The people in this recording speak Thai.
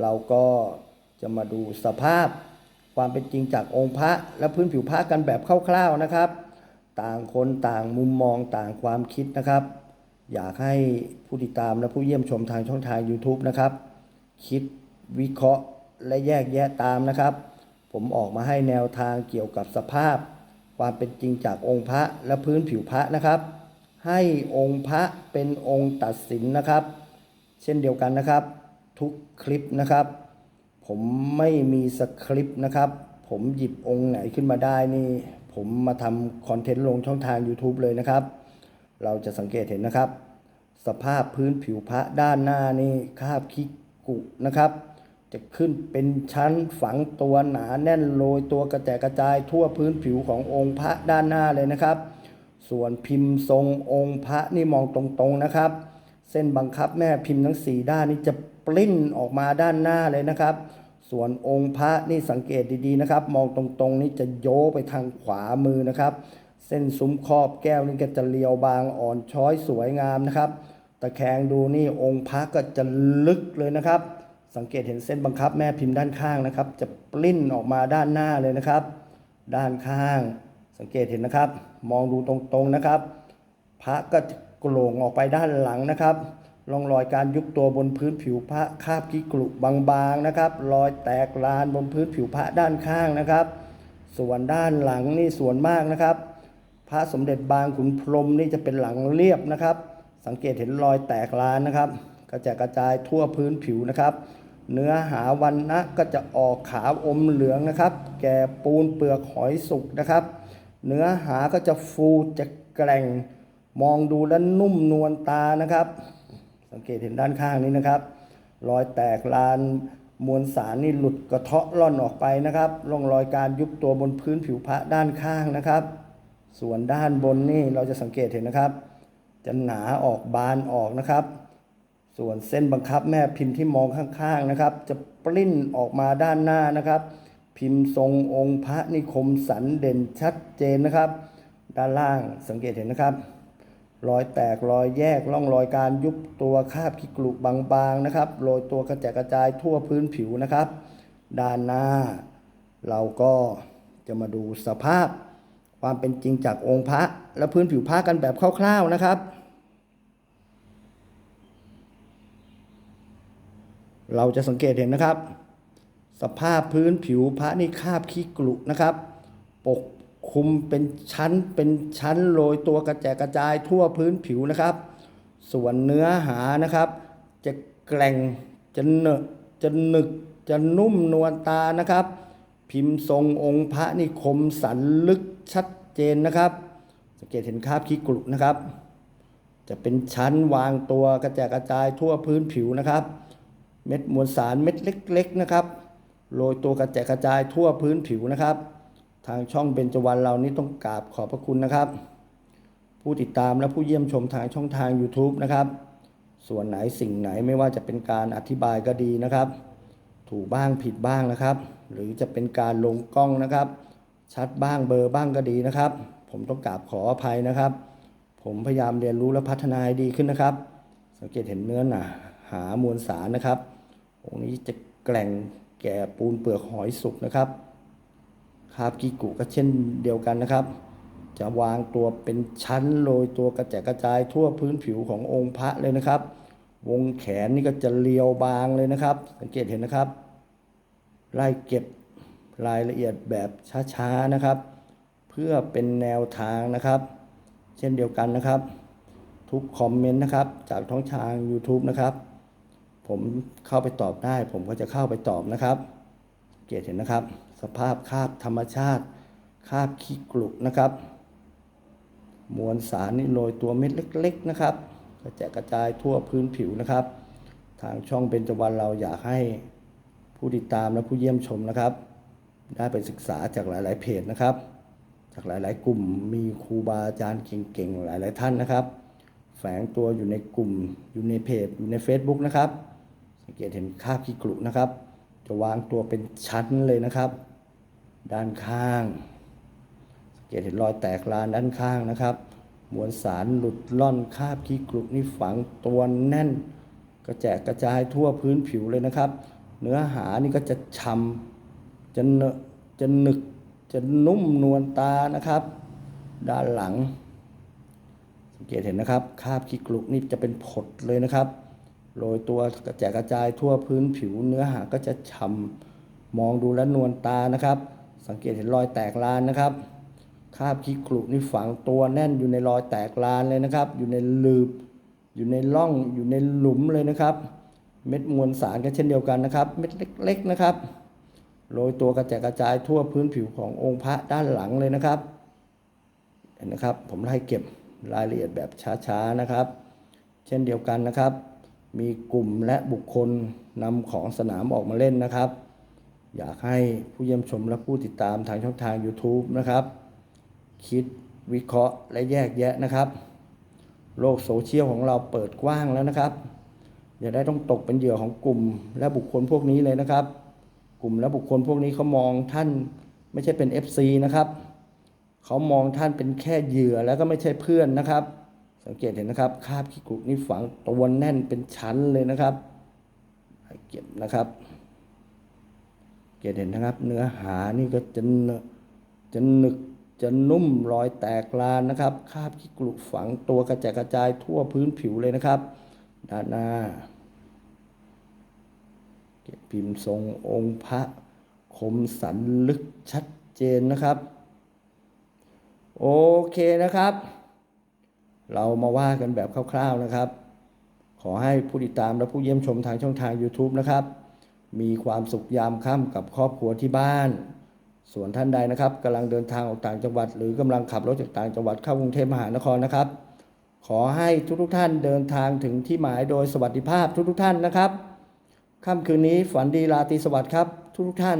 เราก็จะมาดูสภาพความเป็นจริงจากองค์พระและพื้นผิวพระกันแบบคร่าวๆนะครับ ต่างคนต่างมุมมองต่างความคิดนะครับ อยากให้ผู้ติดตามและผู้เยี่ยมชมทางช่องทาง YouTube นะครับ คิดวิเคราะห์และแยกแยะตามนะครับ ผมออกมาให้แนวทางเกี่ยวกับสภาพ ความเป็นจริงจากองค์พระและพื้นผิวพระนะครับ ให้องค์พระเป็นองค์ตัดสินนะครับ เช่นเดียวกันนะครับ ทุกคลิปนะครับ ผมไม่มีสคริปต์นะครับ ผมหยิบองค์ไหนขึ้นมาได้นี่ ผมมาทำคอนเทนต์ลงช่องทาง YouTube เลยนะครับ เราจะสังเกตเห็นนะครับ สภาพพื้นผิวพระด้านหน้านี่คาบคิกุนะครับ จะขึ้นเป็นชั้นฝังตัวหนาแน่นโรยตัวกระแจกกระจายทั่วพื้นผิวขององค์พระด้านหน้าเลยนะครับ ส่วนพิมพ์ทรงองค์พระนี่มองตรงๆนะครับ เส้นบังคับแม่พิมพ์ทั้งสี่ด้านนี่จะปลิ้นออกมาด้านหน้าเลยนะครับ ส่วนองค์พระนี่สังเกตดีๆนะครับ มองตรงๆนี่จะโยไปทางขวามือนะครับ เส้นซุ้มครอบแก้วนี่ก็จะเรียวบางอ่อนช้อยสวยงามนะครับ ตะแคงดูนี่องค์พระก็จะลึกเลยนะครับ สังเกตเห็นเส้นบังคับแม่พิมพ์ด้านข้างนะครับ จะปลิ้นออกมาด้านหน้าเลยนะครับ ด้านข้าง สังเกตเห็นนะครับ มองดูตรงๆนะครับ พระก็จะ โกล่งออกไปด้านหลังนะครับร่องรอยการยุบตัวบนพื้นผิวพระคาบกิกรุบางๆนะครับ รอยแตกลานบนพื้นผิวพระด้านข้างนะครับ ส่วนด้านหลังนี่ส่วนมากนะครับ พระสมเด็จบางขุนพรหมนี่จะเป็นหลังเรียบนะครับ สังเกตเห็นรอยแตกลานนะครับ กระจายกระจายทั่วพื้นผิวนะครับ เนื้อหาวันนะก็จะออกขาวอมเหลืองนะครับ แก่ปูนเปลือกหอยสุกนะครับ เนื้อหาก็จะฟูจะแกร่ง มองดูแล้วนุ่มนวลตานะครับ สังเกตเห็นด้านข้างนี้นะครับ รอยแตกลานมวลสารนี่หลุดกระเทาะล่อนออกไปนะครับร่องรอยการยุบตัวบนพื้นผิวพระด้านข้างนะครับ ส่วนด้านบนนี่เราจะสังเกตเห็นนะครับ จะหนาออกบานออกนะครับ ส่วนเส้นบังคับแม่พิมพ์ที่มองข้างๆนะครับ จะปลิ้นออกมาด้านหน้านะครับ พิมพ์ทรงองค์พระนิคมสันเด่นชัดเจนนะครับ ด้านล่างสังเกตเห็นนะครับ รอยแตกรอยแยกร่องรอยการยุบตัวคาบขี้กลุบางๆนะครับโรยตัวกระจายกระจายทั่วพื้นผิวนะครับ ด้านหน้า เราก็จะมาดูสภาพความเป็นจริงจากองค์พระ และพื้นผิวพระกันแบบคร่าวๆนะครับ เราจะสังเกตเห็นนะครับ สภาพพื้นผิวพระนี่คาบขี้กลุนะครับ ปก คุมเป็นชั้นเป็นชั้นโรยตัวกระแจกระจายทั่วพื้นผิวนะครับ ส่วนเนื้อหานะครับ จะแกร่งจะเนอะจะหนึกจะนุ่มนวลตานะครับ พิมพ์ทรงองค์พระนี่คมสันลึกชัดเจนนะครับ สังเกตเห็นคราบขี้กลุนะครับ จะเป็นชั้นวางตัวกระแจกกระจายทั่วพื้นผิวนะครับ เม็ดมวลสารเม็ดเล็ก ๆนะครับโรยตัวกระแจกกระจายทั่วพื้นผิวนะครับ ทางช่องเบญจวรรณเรานี่ต้องกราบขอบพระคุณนะครับ ผู้ติดตามและผู้เยี่ยมชมทางช่องทาง YouTube นะครับ ส่วนไหนสิ่งไหนไม่ว่าจะเป็นการอธิบายก็ดีนะครับ ถูกบ้างผิดบ้างนะครับ หรือจะเป็นการลงกล้องนะครับ ชัดบ้างเบอร์บ้างก็ดีนะครับ ผมต้องกราบขออภัยนะครับ ผมพยายามเรียนรู้และพัฒนาให้ดีขึ้นนะครับ สังเกตเห็นเนื้อหนาหามวลสารนะครับองค์นี้จะแกร่งแก่ปูนเปลือกหอยสุกนะครับ คาบกิกุก็เช่นเดียวกันนะครับ จะวางตัวเป็นชั้นโรยตัวกระจายกระจายทั่วพื้นผิวขององค์พระเลยนะครับ วงแขนนี่ก็จะเรียวบางเลยนะครับ สังเกตเห็นนะครับ ไล่เก็บรายละเอียดแบบช้าๆนะครับ เพื่อเป็นแนวทางนะครับ เช่นเดียวกันนะครับ ทุกคอมเมนต์นะครับ จากท้องทาง YouTube นะครับ ผมเข้าไปตอบได้ ผมก็จะเข้าไปตอบนะครับ เกียรติเห็นนะครับ สภาพคาบธรรมชาติ คาบขี้กลุกนะครับ มวลสารนี่โรยตัวเม็ดเล็ก ๆนะครับ กระจายกระจายทั่วพื้นผิวนะครับ ทางช่องเบญจวรรณเราอยากให้ผู้ติดตามและผู้เยี่ยมชมนะครับ ได้ไปศึกษาจากหลาย ๆ เพจนะครับ จากหลาย ๆ กลุ่มมีครูบาอาจารย์เก่ง ๆ หลาย ๆ ท่านนะครับ แฝงตัวอยู่ในกลุ่มอยู่ในเพจอยู่ใน Facebook นะครับสังเกตเห็นคาบขี้กรุนะครับ จะวางตัวเป็นชั้นเลยนะครับ ด้านข้างสังเกตเห็นรอยแตกลานด้านข้างนะครับ มวลสารหลุดล่อนคาบขี้กรุนี่ฝังตัวแน่น กระแจกกระจายทั่วพื้นผิวเลยนะครับ เนื้อหานี่ก็จะช้ำจะเนจะหนึกจะนุ่มนวลตานะครับ ด้านหลัง สังเกตเห็นนะครับคาบขี้กรุนี่จะเป็นผดเลยนะครับโรยตัวกระแจกกระจายทั่วพื้นผิวเนื้อหาก็จะช้ำมองดูแลวนวลตานะครับ สังเกตเห็นรอยแตกลานนะครับคาบขี้กรุนี่ฝังตัวแน่นอยู่ในรอยแตกลานเลยนะครับ อยู่ในลืบ อยู่ในร่องอยู่ในหลุมเลยนะครับ เม็ดมวลสารก็เช่นเดียวกันนะครับ เม็ดเล็กๆนะครับโรยตัวกระจายกระจายทั่วพื้นผิวขององค์พระด้านหลังเลยนะครับเห็นนะครับ ผมไล่เก็บรายละเอียดแบบช้าๆนะครับ เช่นเดียวกันนะครับ มีกลุ่มและบุคคลนำของสนามออกมาเล่นนะครับ อยากให้ผู้เยี่ยมชมและผู้ติดตามทางช่องทาง YouTube นะครับ คิดวิเคราะห์และแยกแยะนะครับ โลกโซเชียลของเราเปิดกว้างแล้วนะครับ อย่าได้ต้องตกเป็นเหยื่อของกลุ่มและบุคคลพวกนี้เลยนะครับ กลุ่มและบุคคลพวกนี้เขามองท่านไม่ใช่เป็น FC นะครับเขามองท่านเป็นแค่เหยื่อแล้วก็ไม่ใช่เพื่อนนะครับ สังเกตเห็นนะครับคาบขี้กรุนี่ฝังตัวแน่นเป็นชั้นเลยนะครับให้เก็บนะครับ เก็บเห็นนะครับ เนื้อหานี่ก็จะเนอะจะหนึกจะนุ่มรอยแตกลานนะครับ คาบขี้กรุฝังตัวกระจายกระจายทั่วพื้นผิวเลยนะครับ ด้านหน้าเก็บพิมพ์ทรงองค์พระคมสันลึกชัดเจนนะครับ โอเคนะครับ เรามาว่ากันแบบคร่าวๆนะครับ ขอให้ผู้ติดตามและผู้เยี่ยมชมทางช่องทาง YouTube นะครับ มีความสุขยามค่ำกับครอบครัวที่บ้าน ส่วนท่านใดนะครับกำลังเดินทางออกต่างจังหวัด หรือกำลังขับรถจากต่างจังหวัดเข้ากรุงเทพมหานครนะครับ ขอให้ทุกทุกท่านเดินทางถึงที่หมายโดยสวัสดิภาพทุกทุกท่านนะครับค่ำคืนนี้ฝันดีราตรีสวัสดิ์ครับ ทุกๆท่าน